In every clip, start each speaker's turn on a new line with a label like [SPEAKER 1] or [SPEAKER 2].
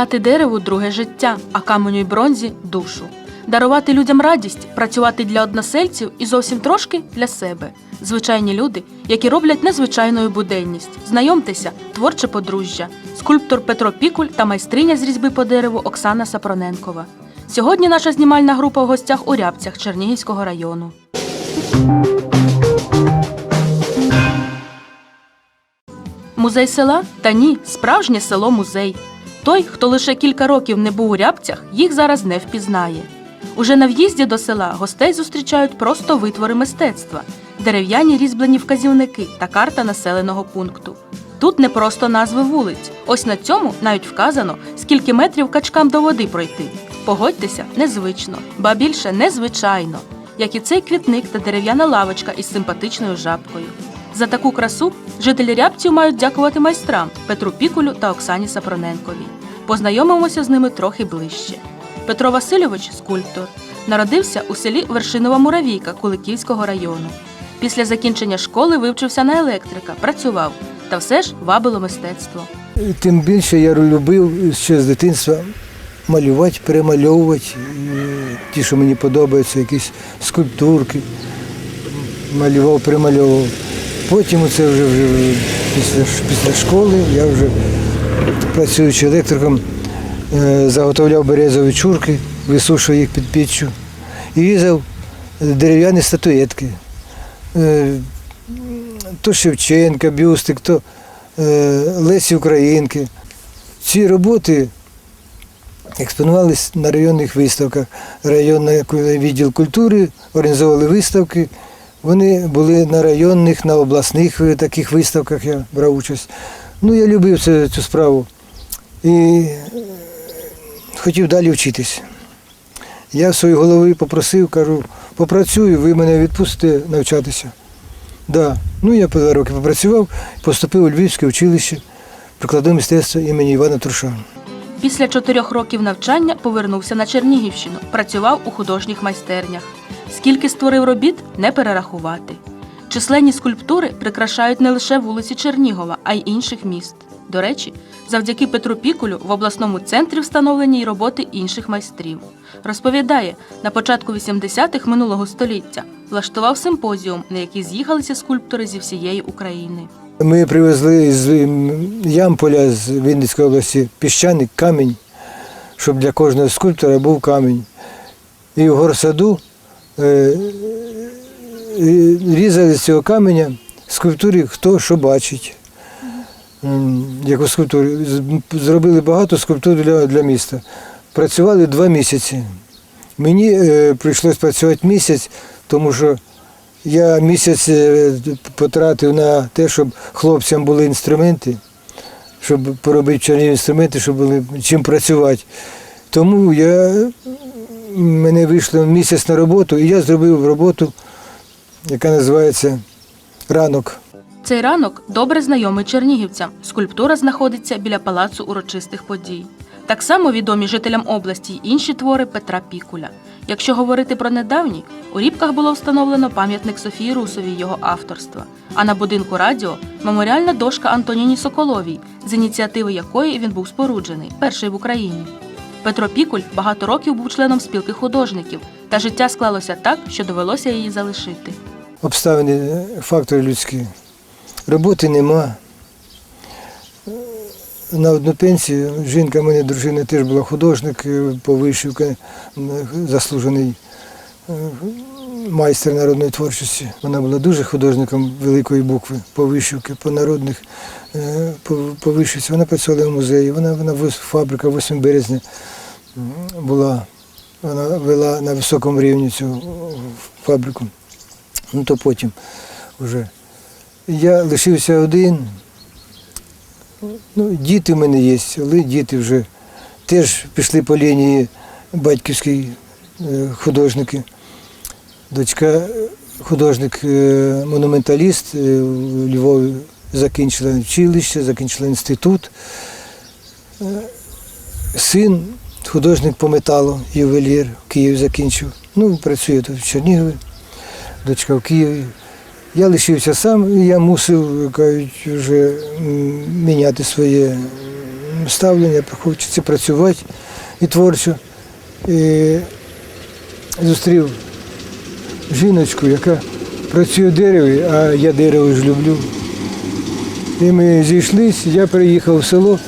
[SPEAKER 1] дати дереву друге життя, а каменю й бронзі душу. Дарувати людям радість, працювати для односельців і зовсім трошки для себе. Звичайні люди, які роблять незвичайною буденність. Знайомтеся, творче подружжя, скульптор Петро Пікуль та майстриня з різьби по дереву Оксана Сапроненкова. Сьогодні наша знімальна група в гостях у Рябцях Чернігівського району. Музей села? Та ні, справжнє село музей. Той, хто лише кілька років не був у рябцях, їх зараз не впізнає. Уже на в'їзді до села гостей зустрічають просто витвори мистецтва, дерев'яні різьблені вказівники та карта населеного пункту. Тут не просто назви вулиць. Ось на цьому навіть вказано, скільки метрів качкам до води пройти. Погодьтеся, незвично, ба більше незвичайно, як і цей квітник та дерев'яна лавочка із симпатичною жабкою. За таку красу жителі рябців мають дякувати майстрам Петру Пікулю та Оксані Сапроненковій. Познайомимося з ними трохи ближче. Петро Васильович скульптор. Народився у селі Вершинова Муравійка Куликівського району. Після закінчення школи вивчився на електрика, працював, та все ж вабило мистецтво.
[SPEAKER 2] Тим більше я любив ще з дитинства малювати, перемальовувати. Ті, що мені подобаються, якісь скульптурки. Малював, перемальовував. Потім це вже, вже після, після школи я вже працюючи електриком, е, заготовляв березові чурки, висушував їх під піччю і різав дерев'яні статуетки. Е, То Шевченка, Бюстик, то е, Лесі Українки. Ці роботи експонувалися на районних виставках. Районний відділ культури організовували виставки. Вони були на районних, на обласних е, таких виставках я брав участь. Ну, я любив цю, цю справу і е, хотів далі вчитись. Я в своїй попросив, кажу, попрацюю, ви мене відпустите навчатися. Да. Ну, я два роки попрацював, поступив у Львівське училище прикладного мистецтва імені Івана Труша.
[SPEAKER 1] Після чотирьох років навчання повернувся на Чернігівщину, працював у художніх майстернях. Скільки створив робіт, не перерахувати. Численні скульптури прикрашають не лише вулиці Чернігова, а й інших міст. До речі, завдяки Петру Пікулю в обласному центрі встановлені й роботи інших майстрів. Розповідає, на початку 80-х минулого століття влаштував симпозіум, на який з'їхалися скульптори зі всієї України.
[SPEAKER 2] Ми привезли з Ямполя з Вінницької області піщаник, камінь, щоб для кожного скульптора був камінь. І в горсаду е, різали з цього каменя скульптури, хто що бачить. М, Як у скульптурі. З- Зробили багато скульптур для, для міста. Працювали два місяці. Мені е, прийшлось працювати місяць, тому що я місяць е, потратив на те, щоб хлопцям були інструменти, щоб поробити чорні інструменти, щоб були чим працювати. Тому я, мене вийшло місяць на роботу, і я зробив роботу, яка називається Ранок.
[SPEAKER 1] Цей ранок добре знайомий чернігівцям. Скульптура знаходиться біля палацу урочистих подій. Так само відомі жителям області інші твори Петра Пікуля. Якщо говорити про недавній, у Рібках було встановлено пам'ятник Софії Русовій його авторства, а на будинку радіо меморіальна дошка Антоніні Соколовій, з ініціативи якої він був споруджений, перший в Україні. Петро Пікуль багато років був членом спілки художників, та життя склалося так, що довелося її залишити.
[SPEAKER 2] Обставини, фактори людські. Роботи нема. На одну пенсію жінка мене дружина теж була художник е, по вишивці, заслужений е, майстер народної творчості. Вона була дуже художником великої букви по вишивці, по народних е, по, вишивці. Вона працювала в музеї, вона, вона фабрика 8 березня була. Вона вела на високому рівні цю фабрику. Ну то потім вже. Я лишився один. Ну, діти в мене є, але діти вже теж пішли по лінії батьківській е, художники. Дочка е, художник е, в Львові закінчила училище, закінчила інститут. Син художник по металу, ювелір, в Києві закінчив. Ну, працює тут в Чернігові, дочка в Києві. Я лишився сам, і я мусив, кажуть, вже міняти своє ставлення, хочеться працювати і творчо. І зустрів жіночку, яка працює в дереві, а я дерево ж люблю. І ми зійшлись, я приїхав в село,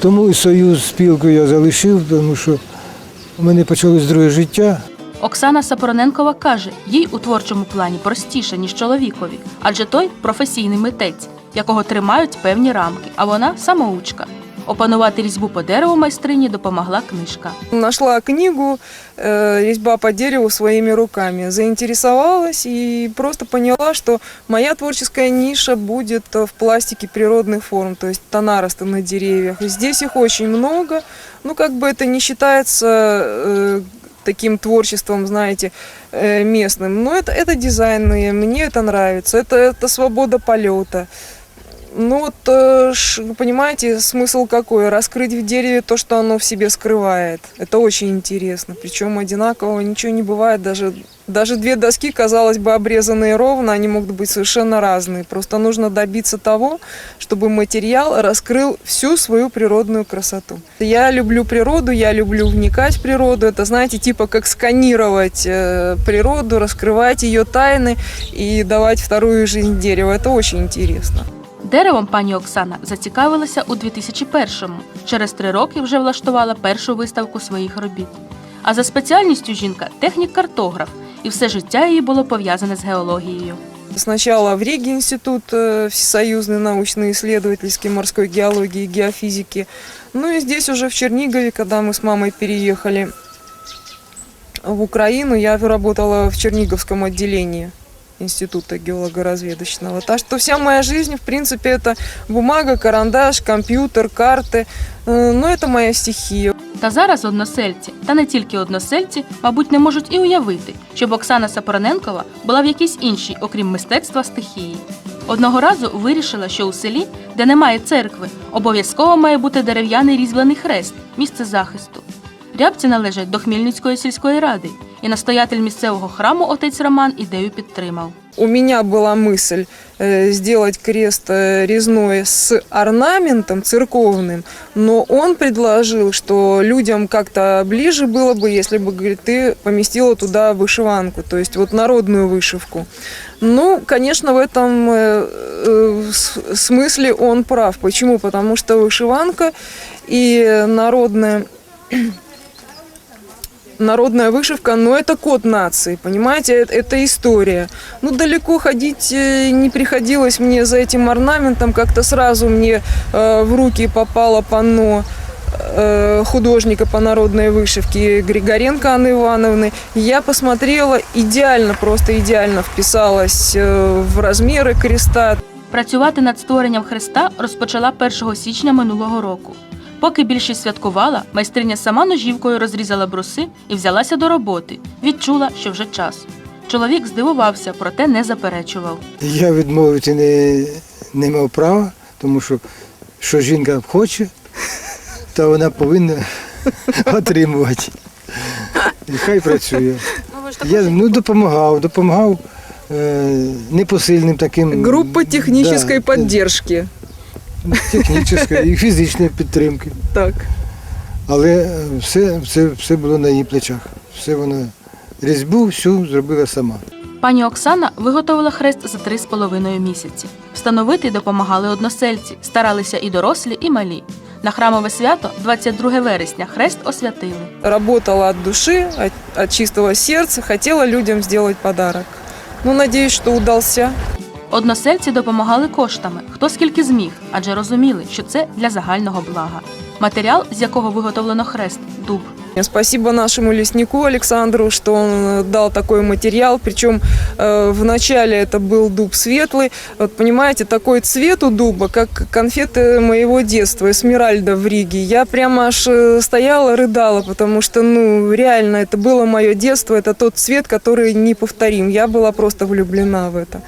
[SPEAKER 2] тому і союз спілку я залишив, тому що у мене почалось друге життя.
[SPEAKER 1] Оксана Сапороненкова каже, їй у творчому плані простіше, ніж чоловікові, адже той професійний митець, якого тримають певні рамки, а вона самоучка. Опанувати різьбу по дереву майстрині допомогла книжка.
[SPEAKER 3] Нашла книгу э, «Резьба по дереву своими руками», заинтересовалась и просто поняла, что моя творческая ниша будет э, в пластике природных форм, то есть тонаросты на деревьях. И здесь их очень много, ну как бы это не считается э, таким творчеством, знаете, э, местным, но это, это дизайн, и мне это нравится, это, это свобода полета. Ну вот, э, понимаете, смысл какой? Раскрыть в дереве то, что оно в себе скрывает. Это очень интересно. Причем одинакового ничего не бывает. Даже, даже две доски, казалось бы, обрезанные ровно, они могут быть совершенно разные. Просто нужно добиться того, чтобы материал раскрыл всю свою природную красоту. Я люблю природу, я люблю вникать в природу. Это, знаете, типа как сканировать э, природу, раскрывать ее тайны и давать вторую жизнь дереву. Это очень интересно.
[SPEAKER 1] Деревом пані Оксана зацікавилася у 2001-му. Через три роки вже влаштувала першу виставку своїх робіт. А за спеціальністю жінка технік-картограф, і все життя її було пов'язане з геологією.
[SPEAKER 3] Сначала в Риге институт э, всесоюзный научно-исследовательский морской геологии и геофизики. Ну и здесь уже в Чернигове, когда мы с мамой переехали в Украину, я работала в Черниговском отделении института геолого-разведочного. Так что вся моя жизнь, в принципе, это бумага, карандаш, компьютер, карты. Э, Ну, это моя стихия.
[SPEAKER 1] Та зараз односельці, та не тільки односельці, мабуть, не можуть і уявити, щоб Оксана Сапороненкова була в якійсь іншій, окрім мистецтва, стихії. Одного разу вирішила, що у селі, де немає церкви, обов'язково має бути дерев'яний різьблений хрест, місце захисту. Рябці належать до Хмельницької сільської ради, і настоятель місцевого храму отець Роман ідею підтримав.
[SPEAKER 3] У меня была мысль э, сделать крест э, резной с орнаментом церковным, но он предложил, что людям как-то ближе было бы, если бы, говорит, ты поместила туда вышиванку, то есть вот народную вышивку. Ну, конечно, в этом э, э, с- смысле он прав. Почему? Потому что вышиванка и народная народная вышивка, но это код нации, понимаете, это, это история. Ну, далеко ходить э, не приходилось мне за этим орнаментом, как-то сразу мне э, в руки попало панно э, художника по народной вышивке Григоренко Анны Ивановны. Я посмотрела, идеально, просто идеально вписалась э, в размеры креста,
[SPEAKER 1] Працювати над створенням хреста розпочала 1 січня минулого року. Поки більшість святкувала, майстриня сама ножівкою розрізала бруси і взялася до роботи. Відчула, що вже час. Чоловік здивувався, проте не заперечував.
[SPEAKER 2] Я відмовити не, не мав права, тому що що жінка хоче, то вона повинна отримувати. І хай працює. Я ну, допомагав, допомагав е, непосильним таким.
[SPEAKER 3] группа технической
[SPEAKER 2] да,
[SPEAKER 3] поддержки.
[SPEAKER 2] Технічної і фізичної підтримки.
[SPEAKER 3] Так.
[SPEAKER 2] Але е, все, все, все було на її плечах. Все вона різьбу всю зробила сама.
[SPEAKER 1] Пані Оксана виготовила хрест за три з половиною місяці. Встановити допомагали односельці, старалися і дорослі, і малі. На храмове свято, 22 вересня, хрест освятили.
[SPEAKER 3] Работала от души, от, от чистого сердца, хотела людям сделать подарок. Ну, надеюсь, что удался.
[SPEAKER 1] Односельці допомагали коштами, хто скільки зміг, адже розуміли, що це для загального блага. Матеріал, з якого виготовлено хрест дуб.
[SPEAKER 3] Спасибо нашему леснику Александру, что он э, дал такой материал. Причем э, в начале это был дуб светлый. Вот понимаете, такой цвет у дуба, как конфеты моего детства, Эсмеральда в Риге. Я прямо аж э, стояла, рыдала, потому что, ну, реально, это было мое детство, это тот цвет, который неповторим. Я была просто влюблена в это.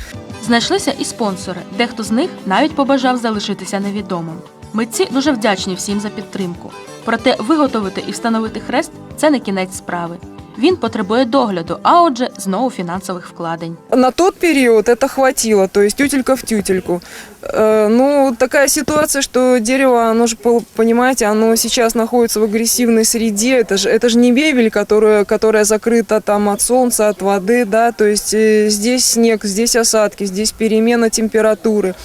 [SPEAKER 1] Знайшлися і спонсори. Дехто з них навіть побажав залишитися невідомим. Митці дуже вдячні всім за підтримку. Проте виготовити і встановити хрест це не кінець справи. Він потребує догляду, а отже, знову фінансових вкладень.
[SPEAKER 3] На тот період це хватило, то есть тютелька в тютельку. Э, Ну, такая ситуация, что дерево, оно же, пол- понимаете, оно сейчас находится в агрессивной среде. Это же, это же не бебель, которая, которая закрыта там от солнца, от воды, да, то есть э, здесь снег, здесь осадки, здесь перемена температуры.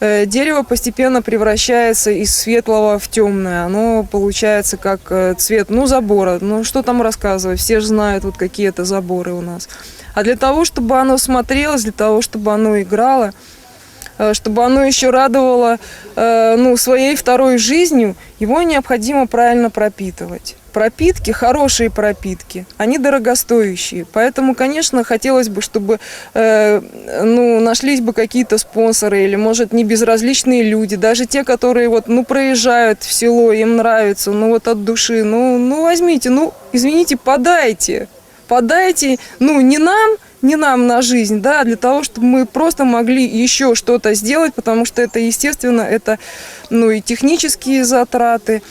[SPEAKER 3] Э, Дерево постепенно превращается из светлого в темное. Оно получается как э, цвет, ну, забора. Ну, что там рассказывать? Все же знают, вот какие это заборы у нас. А для того, чтобы оно смотрелось, для того, чтобы оно играло, э, чтобы оно еще радовало э, ну, своей второй жизнью, его необходимо правильно пропитывать. Пропитки, хорошие пропитки, они дорогостоящие. Поэтому, конечно, хотелось бы, чтобы э, ну, нашлись бы какие-то спонсоры или, может, не безразличные люди, даже те, которые вот, ну, проезжают в село, им нравится, ну, вот от души, ну, ну, возьмите, ну, извините, подайте, подайте, ну, не нам, не нам на жизнь, да, а для того, чтобы мы просто могли еще что-то сделать, потому что это, естественно, это, ну, и технические затраты,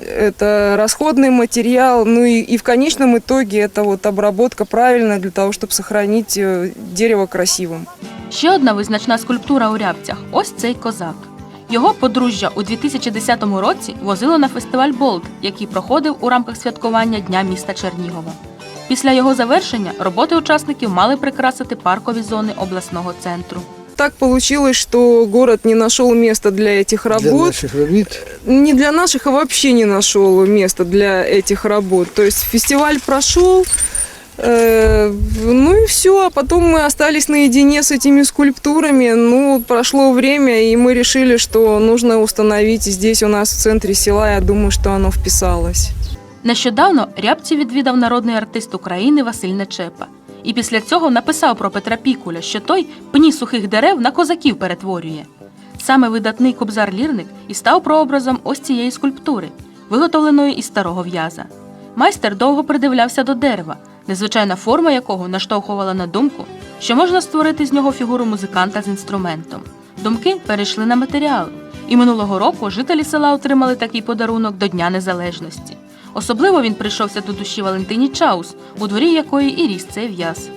[SPEAKER 3] это расходный материал, ну и, и в конечном итоге это вот обработка правильная для того, чтобы сохранить э, дерево красивым.
[SPEAKER 1] Ще одна визначна скульптура у рябцях ось цей козак. Його подружжя у 2010 році возило на фестиваль Болт, який проходив у рамках святкування Дня міста Чернігова. Після його завершення роботи учасників мали прикрасити паркові зони обласного центру.
[SPEAKER 3] Так получилось, что город не нашел места для этих
[SPEAKER 2] Для
[SPEAKER 3] работ.
[SPEAKER 2] наших робіт.
[SPEAKER 3] не для наших, а вообще не нашел места для этих работ. То есть фестиваль прошел, э, ну и все, а потом мы остались наедине с этими скульптурами. Ну, прошло время, и мы решили, что нужно установить здесь у нас в центре села. Я думаю, что оно вписалось.
[SPEAKER 1] Нещодавно рябці відвідав народний артист України Василь Нечепа. І після цього написав про Петра Пікуля, що той пні сухих дерев на козаків перетворює. Саме видатний кобзар-лірник і став прообразом ось цієї скульптури, виготовленої із старого в'яза. Майстер довго придивлявся до дерева, незвичайна форма якого наштовхувала на думку, що можна створити з нього фігуру музиканта з інструментом. Думки перейшли на матеріал, і минулого року жителі села отримали такий подарунок до Дня Незалежності. Особливо він прийшовся до душі Валентині Чаус, у дворі якої і ріс цей в'яз.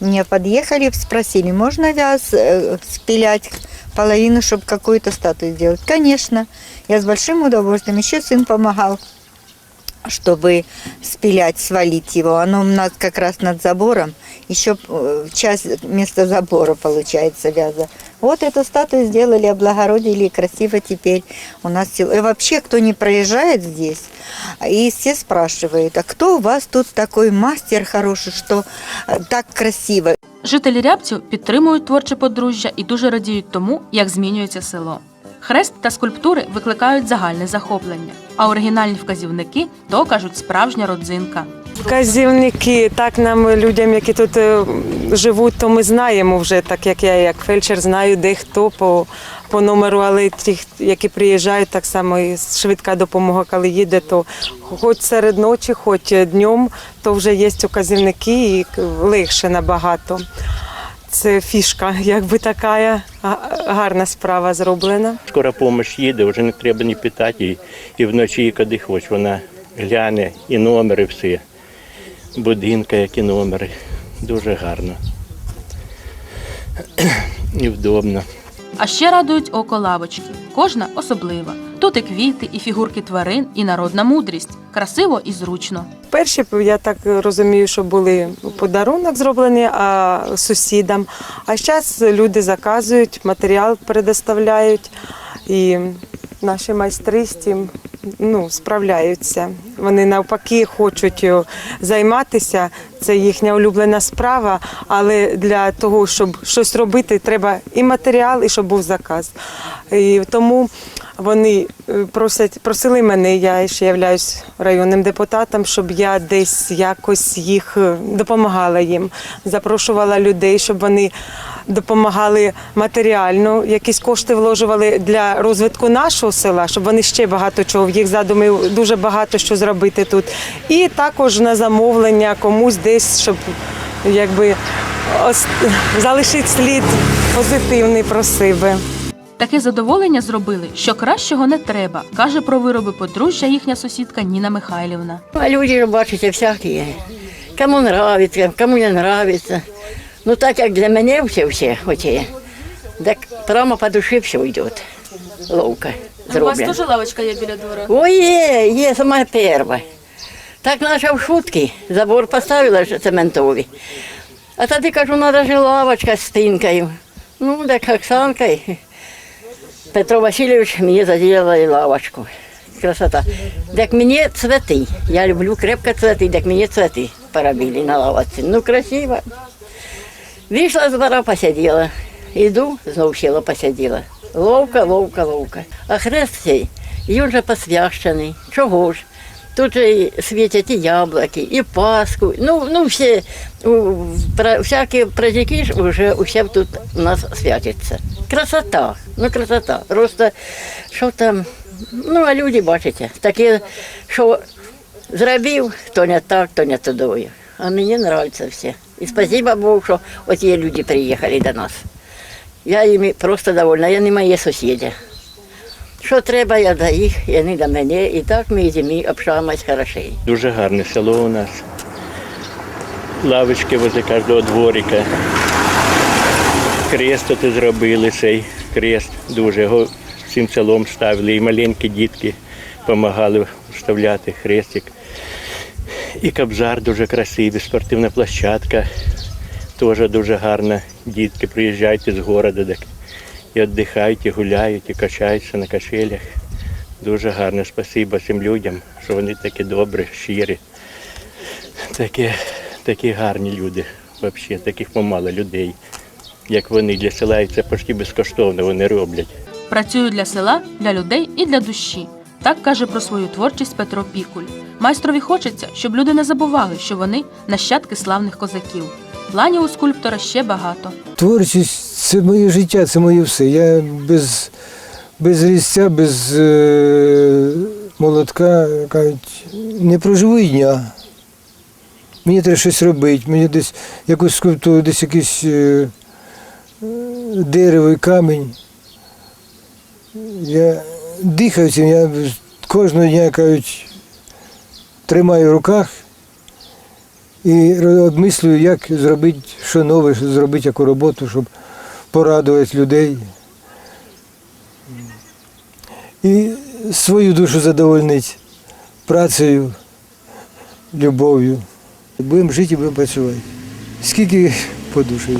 [SPEAKER 4] Мне подъехали, спросили, можно вяз э, спилять половину, чтобы какую-то статую сделать? Конечно, я с большим удовольствием. Еще сын помогал, чтобы спилять, свалить его. Оно у нас как раз над забором. Еще э, часть вместо забора получается вяза. Вот эту статую сделали, облагородили, и красиво теперь у нас село. И вообще, кто не проезжает здесь, и все спрашивают, а кто у вас тут такой мастер хороший, что э, так красиво?
[SPEAKER 1] Жителі рябців підтримують творче подружжя і дуже радіють тому, як змінюється село. Хрест та скульптури викликають загальне захоплення, а оригінальні вказівники то кажуть справжня родзинка.
[SPEAKER 5] Вказівники так нам людям, які тут е, живуть, то ми знаємо вже, так як я, як фельдшер, знаю, де хто по, по номеру, але ті, які приїжджають, так само і швидка допомога, коли їде, то хоч серед ночі, хоч днем, то вже є указівники і легше набагато. Це фішка, якби така гарна справа зроблена.
[SPEAKER 6] Скоро помощь їде, вже не треба ні питати. І, і вночі, і коли хоч, вона гляне і номери всі. Будинка, які номери. Дуже гарно. І вдобно.
[SPEAKER 1] А ще радують око лавочки. Кожна особлива. Тут і квіти, і фігурки тварин, і народна мудрість. Красиво і зручно.
[SPEAKER 5] Перші, я так розумію, що були подарунок зроблені а, сусідам. А зараз люди заказують, матеріал предоставляють. І наші майстри з тим ну, справляються. Вони навпаки хочуть е, займатися. Це їхня улюблена справа, але для того, щоб щось робити, треба і матеріал, і щоб був заказ. І тому вони е, просять, просили мене, я ще являюсь районним депутатом, щоб я десь якось їх е, допомагала їм, запрошувала людей, щоб вони допомагали матеріально, якісь кошти вложували для розвитку нашого села, щоб вони ще багато чого в їх задумів дуже багато що зробити тут. І також на замовлення комусь десь, щоб якби залишити слід позитивний про себе.
[SPEAKER 1] Таке задоволення зробили, що кращого не треба, каже про вироби подружжя їхня сусідка Ніна Михайлівна.
[SPEAKER 7] А люди ж бачите всякі. Кому нравится, кому не нравится. Ну так як для мене все все оті, так прямо по душі все йде. Ловко зроблено.
[SPEAKER 1] лавочка є біля двора.
[SPEAKER 7] Ой, є, є сама перша. Так наша в шутки забор поставила ж цементовий. А тоді кажу, треба ж лавочка з спинкою. Ну, так Оксанка і Петро Васильович мені заділили лавочку. Красота. Так мені цвети. Я люблю крепко цвети, так мені цвети поробили на лавочці. Ну, красиво. Вийшла з двора, посиділа. Іду, знов сіла, посиділа. Ловка, ловка, ловка. А хрест цей, він вже посвящений. Чого ж? Тут і світять і яблуки, і Пасху. Ну, ну всі, про, всякі праздники вже усе тут у нас святяться. Красота, ну красота. Просто що там, ну а люди, бачите, такі, що зробив, то не так, то не тудою. А мені подобається все. І спасибо Богу, що оті люди приїхали до нас. Я їм просто довольна, я не мої сусіди. Що треба, я до їх, і вони до мене. І так ми з ними общаємось хорошо.
[SPEAKER 6] Дуже гарне село у нас. Лавочки возле кожного дворика. Крест тут зробили цей крест. Дуже його всім селом ставили. І маленькі дітки допомагали вставляти хрестик. І кабзар дуже красивий, спортивна площадка. Теж дуже гарна. Дітки приїжджають з міста, і віддихають, і гуляють, і качаються на качелях. Дуже гарне спасибо цим людям, що вони такі добрі, щирі, такі, такі гарні люди. Взагалі, таких помало людей, як вони для села, і це почти безкоштовно вони роблять.
[SPEAKER 1] Працюю для села, для людей і для душі. Так каже про свою творчість Петро Пікуль. Майстрові хочеться, щоб люди не забували, що вони нащадки славних козаків. Планів у скульптора ще багато.
[SPEAKER 2] Творчість це моє життя, це моє все. Я без, без різця, без е, молотка кажуть, не проживу і дня. Мені треба щось робити, мені десь якусь скульптуру, десь якесь е, е, дерево і камінь. Я дихаю цим, я кожного дня кажуть, тримаю в руках і обмислюю, як зробити що нове, що зробити яку роботу, щоб порадувати людей. І свою душу задовольнити працею, любов'ю. Будемо жити і будемо працювати. Скільки по душі.